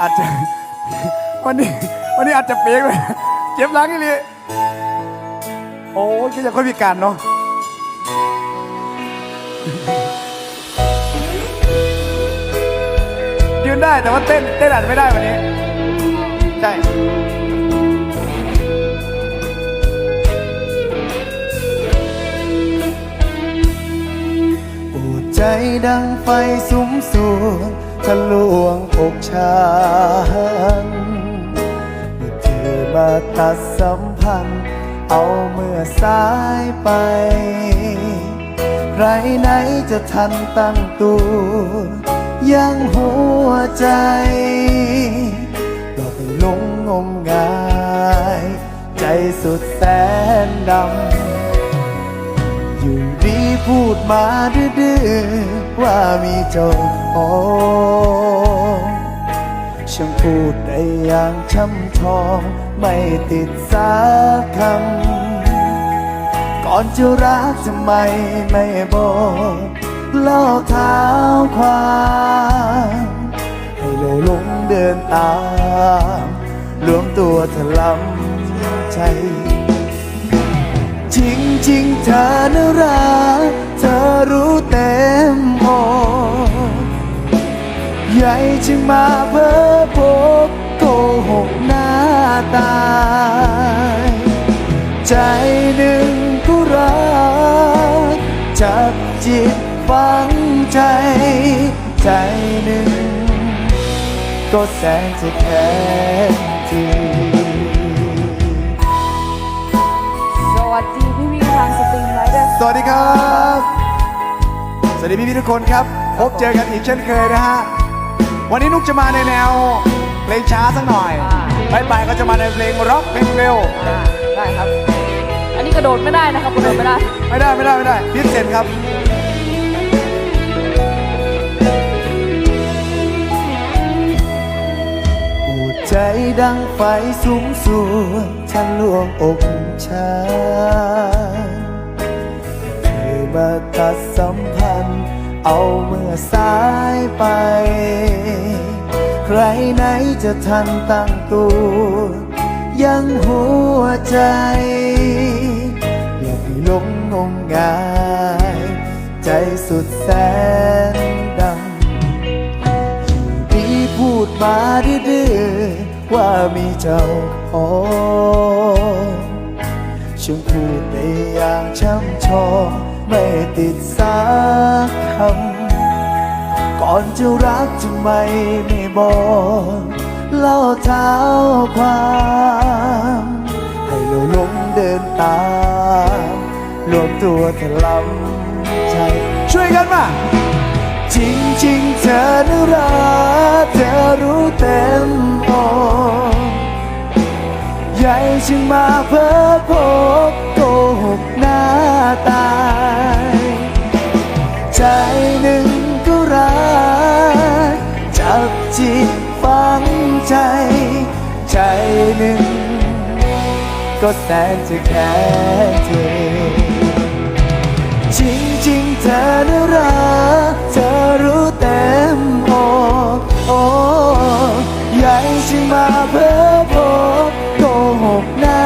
อาจจะวันนี้วันนี้อาจจะเป๊กเลยเจ็บหลังอีเลยโอ้ยก็จะค่อยพิการเนาะยืนได้แต่ว่าเต้นเต้นอาจจะไม่ได้วันนี้ ใช่ใจดังไฟสุมสวง ทะลวงอกฉันเมื่อเธอมาตัดสัมพันธ์ เอาเมื่อสายไป ใครไหนจะทันตั้งตัวยังหัวใจก็ไปลงงมงาย ใจสุดแสนดำ อยู่ดีพูดมาดื้อ เจ้าของช่างพูดได้อย่างช่ำชองไม่ติดสักคำก่อนจะรักทำไมไม่บอกเล่าเท้าความให้เราหลงเดินตามรวมตัวถลำใจจริงจริงเธอน่ารักเธอรู้ มาเพ้อพบโกหกหน้าตาย ใจหนึ่งก็รัก จับจิตฝังใจ ใจหนึ่ง ก็แสนจะแค้นทีสวัสดีพี่พี่ทางสตรีมไลท์ด้วยสวัสดีครับ สวัสดีพี่ๆทุกคนครับ พบเจอกันอีกเช่นเคยนะฮะ วันนี้นุกจะมาในแนวเพลงช้าสักหน่อยไปไปๆก็จะมาในเพลงร็อกเพลงเร็วอ่าได้ครับ อันนี้กระโดดไม่ได้นะครับกระโดดไม่ได้ ไม่ได้ไม่ได้ไม่ได้พิเศษครับปวดใจดังไฟสูงสวงทะลวงอกฉันเธอมาตัดสัมพันธ์ เอาเมื่อสายไป ใครไหนจะทันตั้งตัว ยังหัวใจ อย่าไปหลงงมงาย ใจสุดแสนดำอยู่ดีพูดมาดื้อว่ามีเจ้าของ ฉันพูดได้อย่างช่ำชองไม่ติดสักคำ ก่อนจะรักทำไมไม่บอกเล่าเท้าความ ให้เราลงเดินตามรวมตัวถลำใจ ช่วยกันมา จริงจริงเธอน่ารักเธอรู้เต็มอกใหญ่จึงมาเพ้อพ ก็แสนจะแค้นเธอจริงจริงๆเธอน่ารักเธอรู้เต็มอกโอ้ใหญ่จึงมาเพ้อพบโกหกหน้า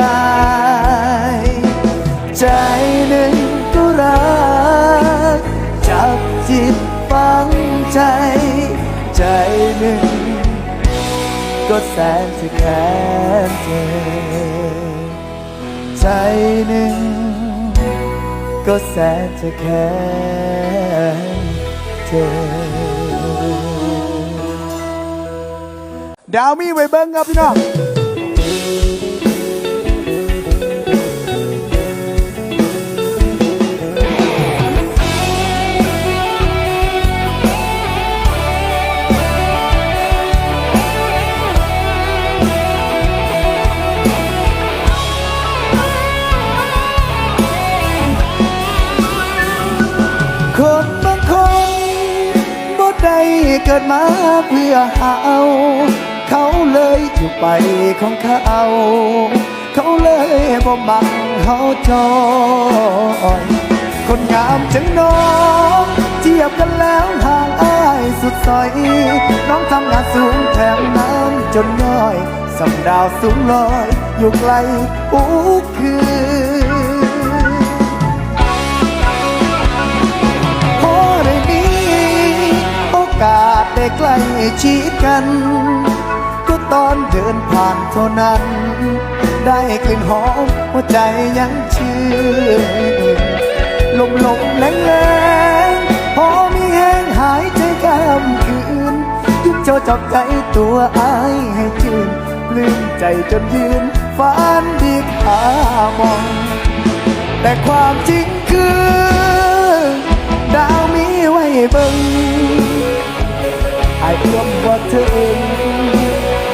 ตาย ใจหนึ่งก็รัก จับจิตฝังใจ ใจหนึ่งก็แสนจะแค้นเธอ ใจหนึ่ง ก็แสนจะแค้นเธอดาวมีไว้เบิ้งครับพี่น้อง กิดมาเพื่อหาเอา เขาเลยอยู่ไปของเขา เขาเลยบ่มักเขาจอยคนงามจังน้องเทียบกันแล้วห่างอายสุดซอย น้องทำงานสูงแถมน้ำจนย่อยสำดาวสูงลอย อยู่ไกลอุกคืน ใกล้ชิดกัน ก็ตอนเดินผ่านเท่านั้น ได้กลิ่นหอมหัวใจยังชื่นลมลมแรงแรงพอมีแห้งหายใจกำคืนยุบเจ้าจับใจตัวอายให้จืนปลื้มใจจนยืนฝันดีขามอง แต่ความจริงคือ ดาวมีไว้เบิ่ง ไอ้เพื่อมว่าเธอเอง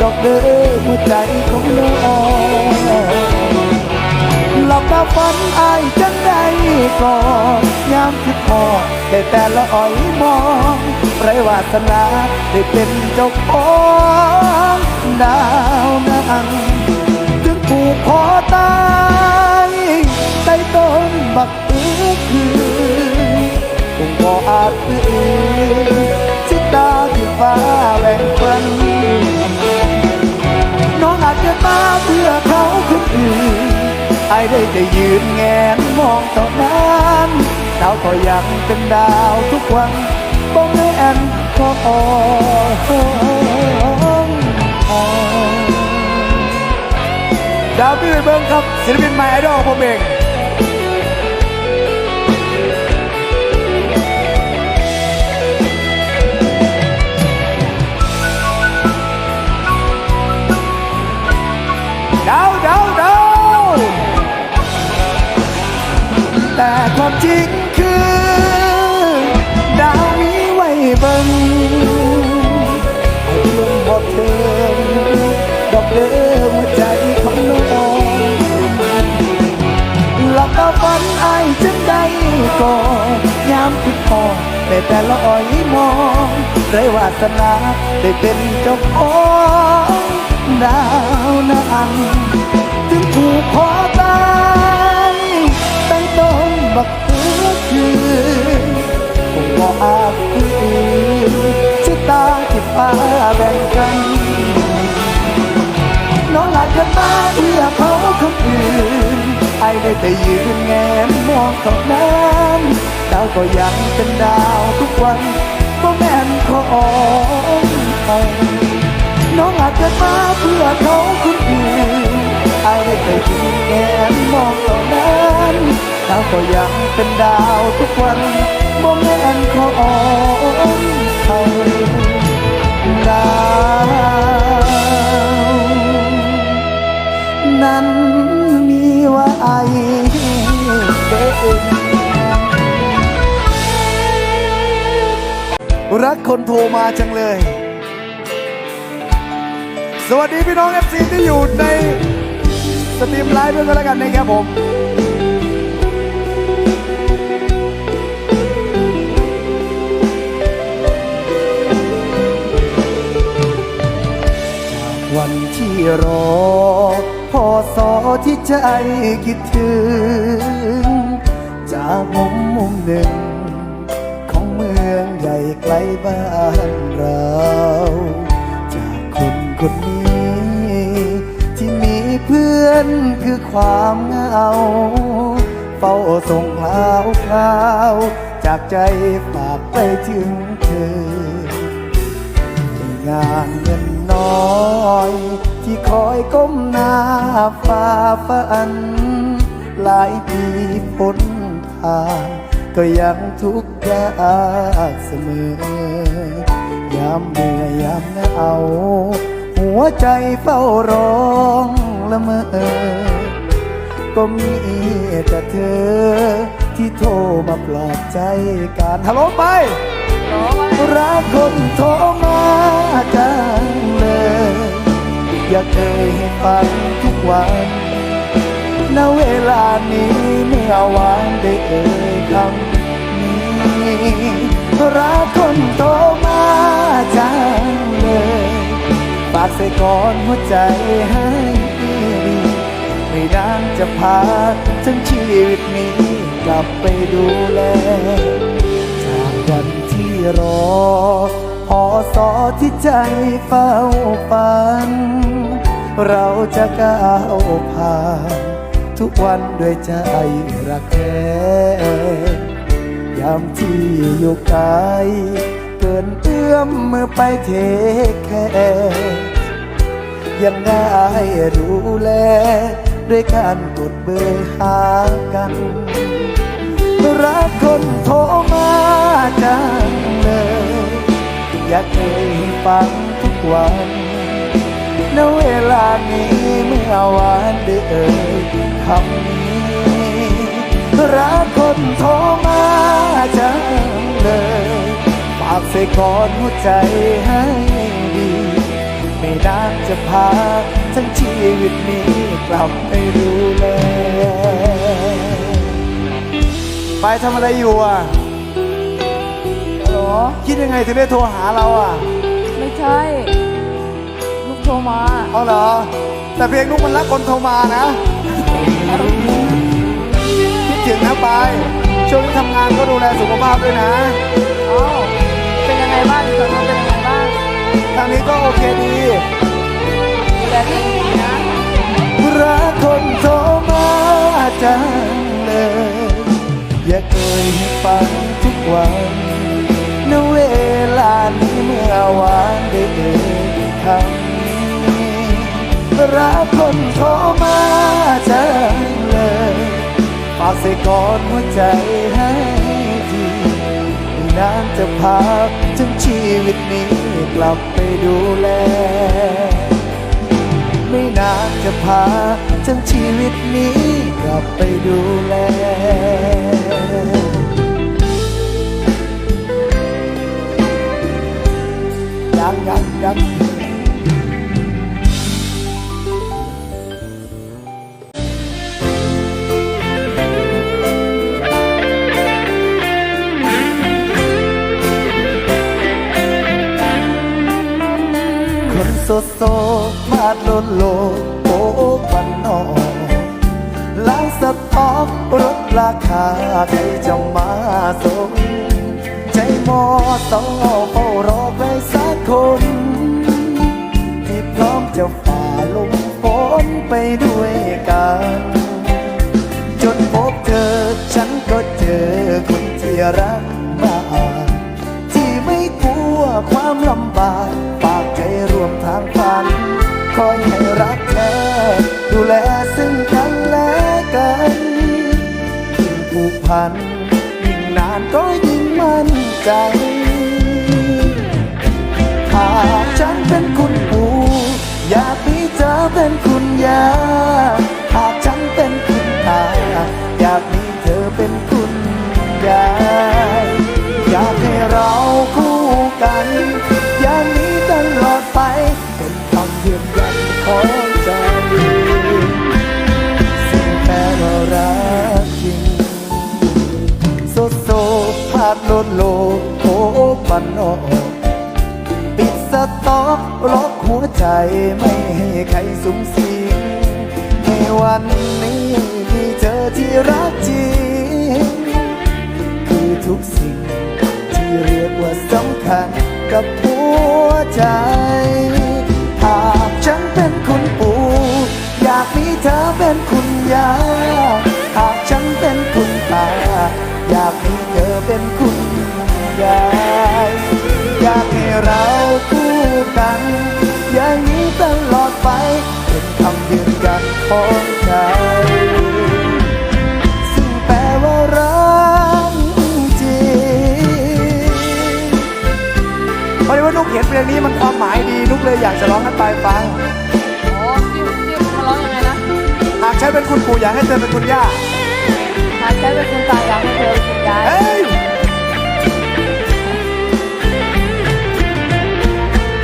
ดอกเด้อหัวใจของน้องหลับตาฝันอายจังได้ก่อนยามคิดพอได้แต่ละอ้อยมองไรวาสนาได้เป็นเจ้าของดาวนังถึงผูกคอตายใต้ต้นบักอือคือคงบ่อาจอือ ไอ้ได้แต่ยืนแงนมองเท่านั้นดาวก็ยังเป็นดาวทุกวันบ่แม่นขอดาวพี่ไปเบิ้งครับศิลปินใหม่ไอดอลผมเอง ก่อยามคิดพอแต่แต่ละอ้อยมองไรวาสนาได้เป็นเจ้าของดาวนังถึงถูกขอตายตั้งต้นบักเอือคือคงว่อาจคือชะตาที่ฟ้าแบ่งกัน น้องอาจจะมาเพื่อเขาคนอื่น ไอ้ได้แต่ยืนแงนมองเท่านั้นดาวก็ยังเป็นดาวทุกวันก็แม่นของเขาน้องอาจจะมาเพื่อเขาคนอื่นไอ้ได้แต่ยืนแงนมองเท่านั้นดาวก็ยังเป็นดาวทุกวันบ่แม่นของเขาดาว นั้นมีว่าไอเด็กรักคนโทรมาจังเลย สวัสดีพี่น้อง FC ที่อยู่ในสตรีมไลฟ์ด้วยกันแล้วกันนะครับผมวันที่รอ อสอที่ใจคิดถึง จากมุมมุมหนึ่ง ของเมืองใหญ่ไกลบ้านเรา จากคนคนนี้ ที่มีเพื่อนคือความเหงา เฝ้าส่งลาวคลาว จากใจฝากไปถึงเธอ งานเงินน้อย ที่คอยก้มหน้าฝ่าฟัน หลายปีพ้นทาง ก็ยังทุกข์ยากเสมอยามเหนื่อยยามหนาวหัวใจเฝ้าร้องละเมอ ก็มีแต่เธอ ที่โทรมาปลอบใจกันฮัลโหลไป รักคนโทรมาจังเลย อยากเคยให้ฟังทุกวัน ณ เวลานี้เมื่อวานได้เอ่ยคำนี้ รักคนโทรมาจังเลย ฝากใส่ก่อนหัวใจให้ดีไม่นานจะพาทั้งชีวิตนี้ กลับไปดูแล จากวันที่รอ อสอที่ใจเฝ้าฝัน เราจะก้าวผ่านทุกวันด้วยใจรักแท้ยามที่อยู่ไกลเกินเอื้อมมือไปเทคแค่ยังได้ดูแล ด้วยการกดเบอร์หากันรักคนโทรมาจังเลย อยากเคยฟังทุกวันณเวลานี้เมื่อวานได้เอ่ยคำนี้ รักคนโทรมาจังเลยฝากใส่ก่อนหัวใจให้ดี ไม่นานจะพาทั้งชีวิตนี้กลับไปดูแลไปทำอะไรอยู่อะ คิดยังไงถึงได้โทรหาเราอะ ไม่ใช่ ลูกโทรมาเอาเหรอ แต่เพลงนุกมันรักคนโทรมานะ คิดถึงนะไปายช่วงนี้ทำงานก็ดูแลสุขภาพด้วยนะ เอ้าเป็นยังไงบ้างตอนนี้เป็นยังไงบ้างทางนี้ก็โอเคดี ดูแลตัวเองดีนะรักคนโทรมาจังเลย อยากเคยให้ฟังทุกวัน ณเวลานี้เมื่อวานได้เอ่ยคำนี้รักคนโทรมาจังเลยฝากใส่กอนหัวใจให้ทีไม่นานจะพาทั้งชีวิตนี้กลับไปดูแล ไม่นานจะพาทั้งชีวิตนี้กลับไปดูแล ยังยังยังคนโซโซมาดโลนโล จะฝ่าลมฝนไปด้วยกัน จนพบเธอฉันก็เจอคนที่รักมากที่ไม่กลัวความลำบากฝากใจรวมทางฝัน คอยให้รักแท้ดูแลซึ่งกันและกันยิ่งผูกพัน ยิ่งนานก็ยิ่งมั่นใจ โลโอ้ปันออกปิดสต็อกล็อกหัวใจไม่ให้ใครสุมสิงให้วันนี้มีเธอที่รักจริงคือทุกสิ่งที่เรียกว่าสำคัญกับหัวใจ หากฉันเป็นคุณปู่ อยากมีเธอเป็นคุณยา หากฉันเป็นคุณตา อยากมีเธอเป็นคุณ เลยอยากจะร้องให้ปายฟัง โอ้พี่พี่มาร้องยังไงนะหากฉันเป็นคุณปู่อยากให้เธอเป็นคุณย่า หากใช้เป็นคุณตาอยากให้เธอเป็นคุณยายเฮ้ย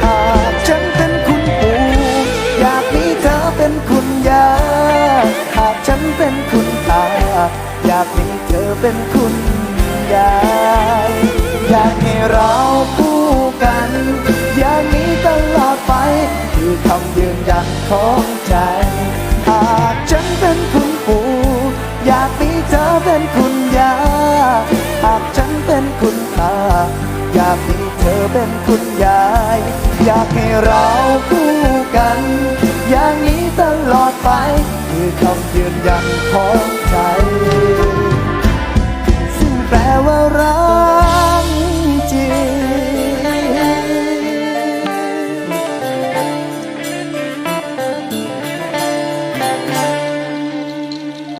หากฉันเป็นคุณปู่อยากมีเธอเป็นคุณยายหากฉันเป็นคุณตาอยากมีเธอเป็นคุณยาย อยากให้เราคู่ คือคำยืนยันของใจหากฉันเป็นคุณปู่อยากมีเธอเป็นคุณยาหากฉันเป็นคุณตาอยากมีเธอเป็นคุณยาย อยากให้เราคู่กัน อย่างนี้ตลอดไป คือคำยืนยันของ